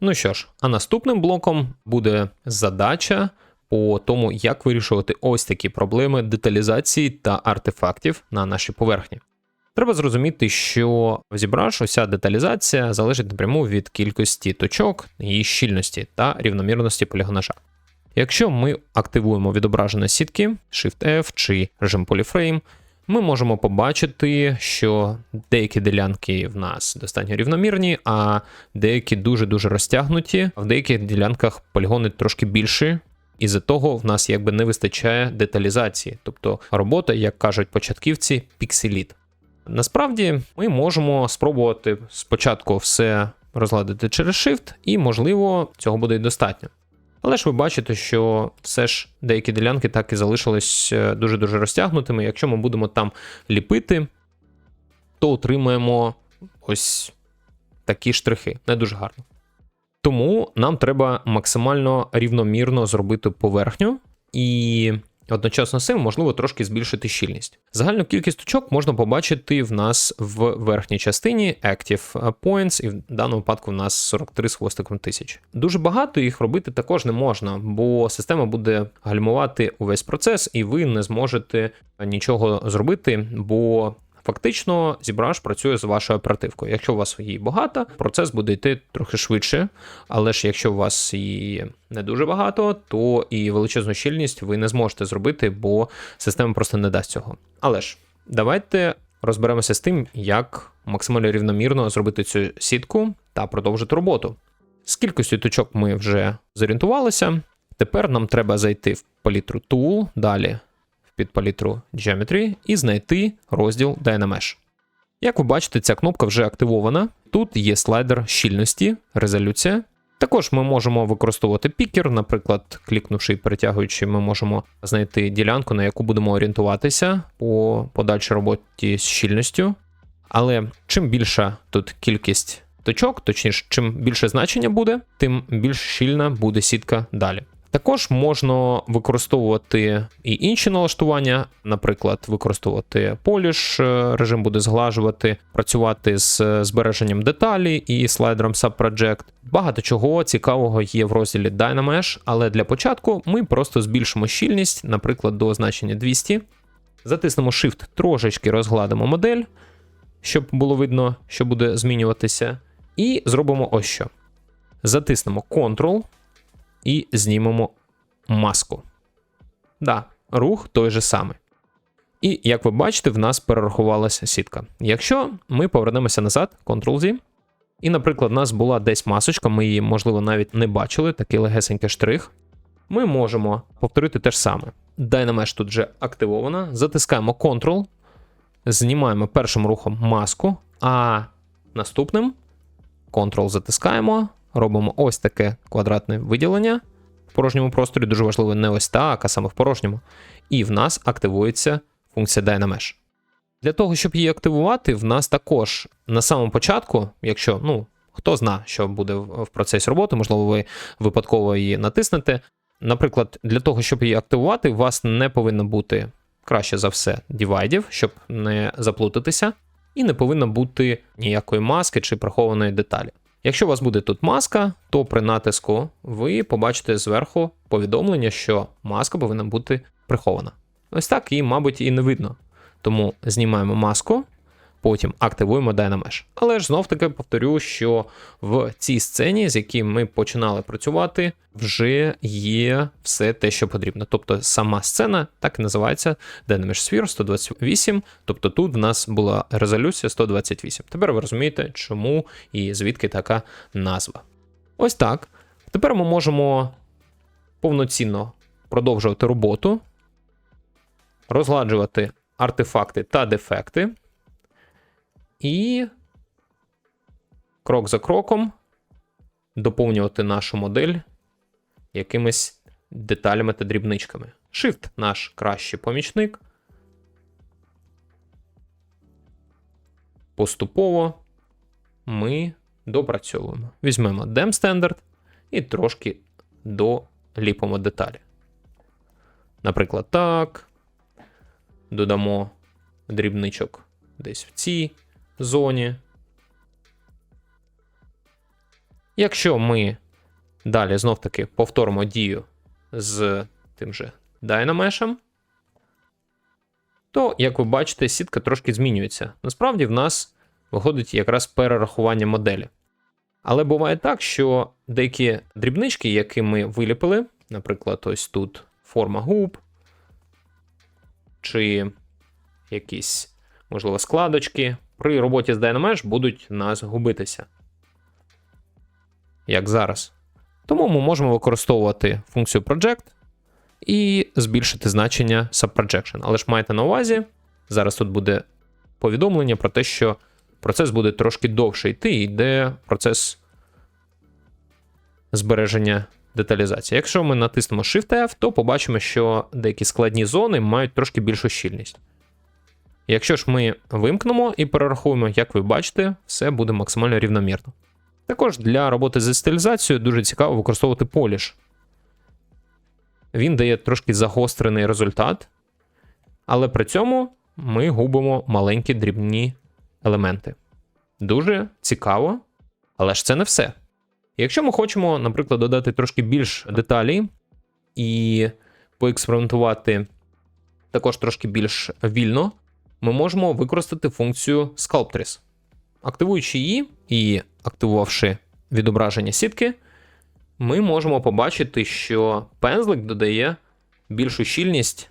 Ну що ж, а наступним блоком буде задача по тому, як вирішувати ось такі проблеми деталізації та артефактів на нашій поверхні. Треба зрозуміти, що в ZBrush уся деталізація залежить напряму від кількості точок, її щільності та рівномірності полігонажа. Якщо ми активуємо відображення сітки Shift-F чи режим Polyframe, ми можемо побачити, що деякі ділянки в нас достатньо рівномірні, а деякі дуже-дуже розтягнуті. В деяких ділянках полігони трошки більші, і за того в нас якби не вистачає деталізації, тобто робота, як кажуть початківці, пікселіт. Насправді ми можемо спробувати спочатку все розгладити через Shift, і, можливо, цього буде й достатньо. Але ж ви бачите, що все ж деякі ділянки так і залишились е, дуже-дуже розтягнутими. Якщо ми будемо там ліпити, то отримаємо ось такі штрихи. Не дуже гарно. Тому нам треба максимально рівномірно зробити поверхню і одночасно з цим можливо трошки збільшити щільність. Загальну кількість точок можна побачити в нас в верхній частині Active Points, і в даному випадку в нас 43 з хвостиком тисяч. Дуже багато їх робити також не можна, бо система буде гальмувати увесь процес, і ви не зможете нічого зробити, бо Фактично, ZBrush працює з вашою оперативкою. Якщо у вас її багато, процес буде йти трохи швидше. Але ж якщо у вас її не дуже багато, то і величезну щільність ви не зможете зробити, бо система просто не дасть цього. Але ж давайте розберемося з тим, як максимально рівномірно зробити цю сітку та продовжити роботу. З кількістю точок ми вже зорієнтувалися. Тепер нам треба зайти в палітру Tool, далі під палітру Geometry і знайти розділ Dynamesh. Як ви бачите, ця кнопка вже активована. Тут є слайдер щільності, резолюція. Також ми можемо використовувати пікер, наприклад, клікнувши і перетягуючи, ми можемо знайти ділянку, на яку будемо орієнтуватися по подальшій роботі з щільністю. Але чим більша тут кількість точок, точніше, чим більше значення буде, тим більш щільна буде сітка далі. Також можна використовувати і інші налаштування, наприклад, використовувати поліш, е, режим буде зглажувати, працювати з збереженням деталі і слайдером Subproject. Багато чого цікавого є в розділі Dynamesh, але для початку ми просто збільшимо щільність, наприклад, до значення 200. Затиснемо Shift, трошечки розгладимо модель, щоб було видно, що буде змінюватися. І зробимо ось що. Затиснемо Ctrl і знімемо маску. Да, рух той же самий. І як ви бачите, в нас перерахувалася сітка. Якщо ми повернемося назад, Ctrl-Z, і, наприклад, у нас була десь масочка, ми її, можливо, навіть не бачили, такий легесенький штрих, ми можемо повторити те ж саме. Dynamesh тут вже активована, затискаємо Ctrl, знімаємо першим рухом маску, а наступним Ctrl затискаємо, робимо ось таке квадратне виділення в порожньому просторі. Дуже важливо не ось так, а саме в порожньому. І в нас активується функція Dynamesh. Для того, щоб її активувати, в нас також на самому початку, якщо, ну, хто зна, що буде в процесі роботи, можливо, ви випадково її натиснете. Наприклад, для того, щоб її активувати, у вас не повинно бути краще за все дівайдів, щоб не заплутатися, і не повинно бути ніякої маски чи прихованої деталі. Якщо у вас буде тут маска, то при натиску ви побачите зверху повідомлення, що маска повинна бути прихована. Ось так її, мабуть, і не видно. Тому знімаємо маску, потім активуємо Dynamesh. Але ж знов-таки повторю, що в цій сцені, з яким ми починали працювати, вже є все те, що потрібно. Тобто сама сцена так і називається Dynamesh Sphere 128. Тобто тут в нас була резолюція 128. Тепер ви розумієте, чому і звідки така назва. Ось так. Тепер ми можемо повноцінно продовжувати роботу, розгладжувати артефакти та дефекти. І крок за кроком доповнювати нашу модель якимись деталями та дрібничками. Shift наш кращий помічник. Поступово ми допрацьовуємо. Візьмемо Dem Standard і трошки доліпимо деталі. Наприклад, так. Додамо дрібничок десь в цій зоні. Якщо ми далі знов-таки повторимо дію з тим же Dynamesh, то, як ви бачите, сітка трошки змінюється. Насправді, в нас виходить якраз перерахування моделі. Але буває так, що деякі дрібнички, які ми виліпили, наприклад, ось тут форма губ, чи якісь, можливо, складочки, при роботі з Dynamesh будуть нас губитися. Як зараз. Тому ми можемо використовувати функцію project і збільшити значення subprojection. Але ж майте на увазі, зараз тут буде повідомлення про те, що процес буде трошки довше йти, і йде процес збереження деталізації. Якщо ми натиснемо Shift-F, то побачимо, що деякі складні зони мають трошки більшу щільність. Якщо ж ми вимкнемо і перерахуємо, як ви бачите, все буде максимально рівномірно. Також для роботи з стилізацією дуже цікаво використовувати поліш. Він дає трошки загострений результат, але при цьому ми губимо маленькі дрібні елементи. Дуже цікаво, але ж це не все. Якщо ми хочемо, наприклад, додати трошки більш деталі і поекспериментувати також трошки більш вільно, ми можемо використати функцію Sculptris. Активуючи її і активувавши відображення сітки, ми можемо побачити, що пензлик додає більшу щільність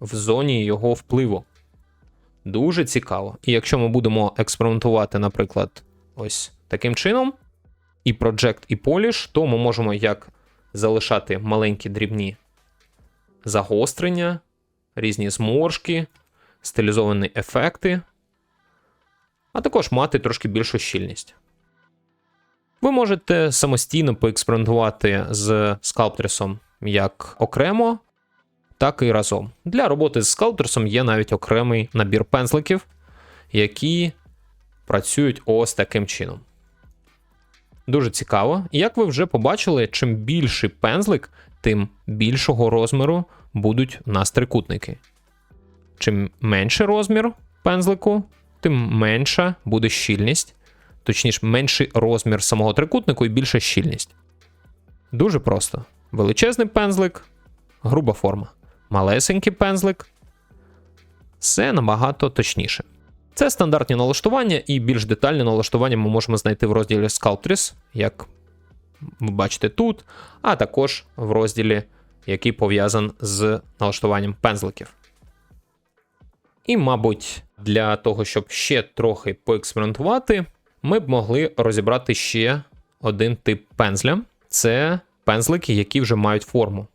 в зоні його впливу. Дуже цікаво. І якщо ми будемо експериментувати, наприклад, ось таким чином, і Project, і Polish, то ми можемо як залишати маленькі дрібні загострення, різні зморшки, стилізовані ефекти, а також мати трошки більшу щільність. Ви можете самостійно поекспериментувати з Sculptris як окремо, так і разом. Для роботи з Sculptris є навіть окремий набір пензликів, які працюють ось таким чином. Дуже цікаво. Як ви вже побачили, чим більший пензлик, тим більшого розміру будуть у нас трикутники. Чим менший розмір пензлику, тим менша буде щільність, точніше, менший розмір самого трикутнику і більша щільність. Дуже просто. Величезний пензлик, груба форма. Малесенький пензлик. Все набагато точніше. Це стандартні налаштування, і більш детальні налаштування ми можемо знайти в розділі Sculptris, як ви бачите тут, а також в розділі, який пов'язан з налаштуванням пензликів. І, мабуть, для того, щоб ще трохи поекспериментувати, ми б могли розібрати ще один тип пензля це пензлики, які вже мають форму.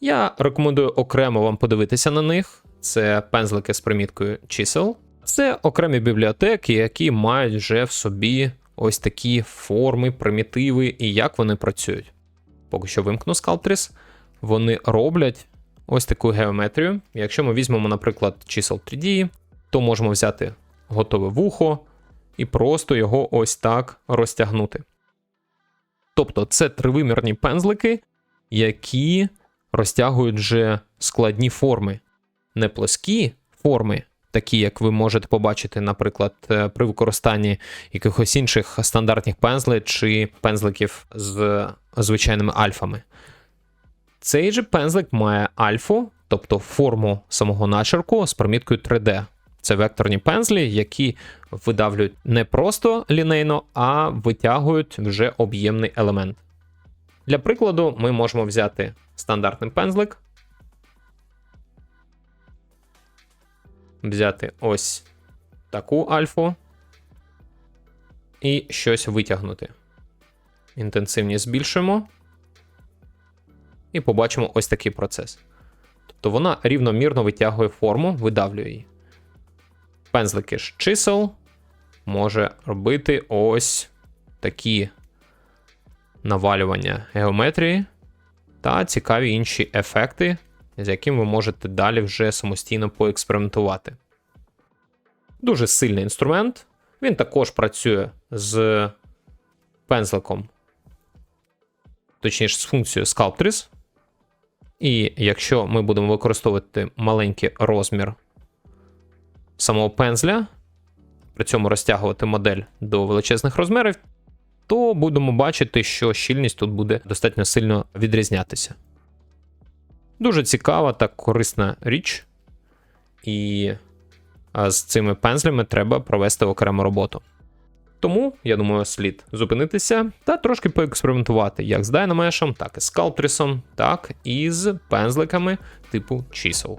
Я рекомендую окремо вам подивитися на них. Це пензлики з приміткою чисел. Це окремі бібліотеки, які мають вже в собі ось такі форми, примітиви і як вони працюють. Поки що вимкну Sculptris, вони роблять ось таку геометрію. Якщо ми візьмемо, наприклад, чисел 3D, то можемо взяти готове вухо і просто його ось так розтягнути. Тобто це тривимірні пензлики, які розтягують вже складні форми, не плоскі форми, такі, як ви можете побачити, наприклад, е, при використанні якихось інших стандартних пензлей чи пензликів з звичайними альфами. Цей же пензлик має альфу, тобто форму самого начерку з приміткою 3D. Це векторні пензлі, які видавлюють не просто лінейно, а витягують вже об'ємний елемент. Для прикладу, ми можемо взяти стандартний пензлик, взяти ось таку альфу і щось витягнути. Інтенсивність збільшуємо. І побачимо ось такий процес. Тобто вона рівномірно витягує форму, видавлює її. Пензлики ж чисел може робити ось такі навалювання геометрії та цікаві інші ефекти, з яким ви можете далі вже самостійно поекспериментувати. Дуже сильний інструмент. Він також працює з пензликом, точніше, з функцією Sculptris. І якщо ми будемо використовувати маленький розмір самого пензля, при цьому розтягувати модель до величезних розмірів, то будемо бачити, що щільність тут буде достатньо сильно відрізнятися. Дуже цікава та корисна річ, і з цими пензлями треба провести окрему роботу. Тому, я думаю, слід зупинитися та трошки поекспериментувати як з Dynamesh'ом, так і з Sculptris, так і з пензликами типу чисел.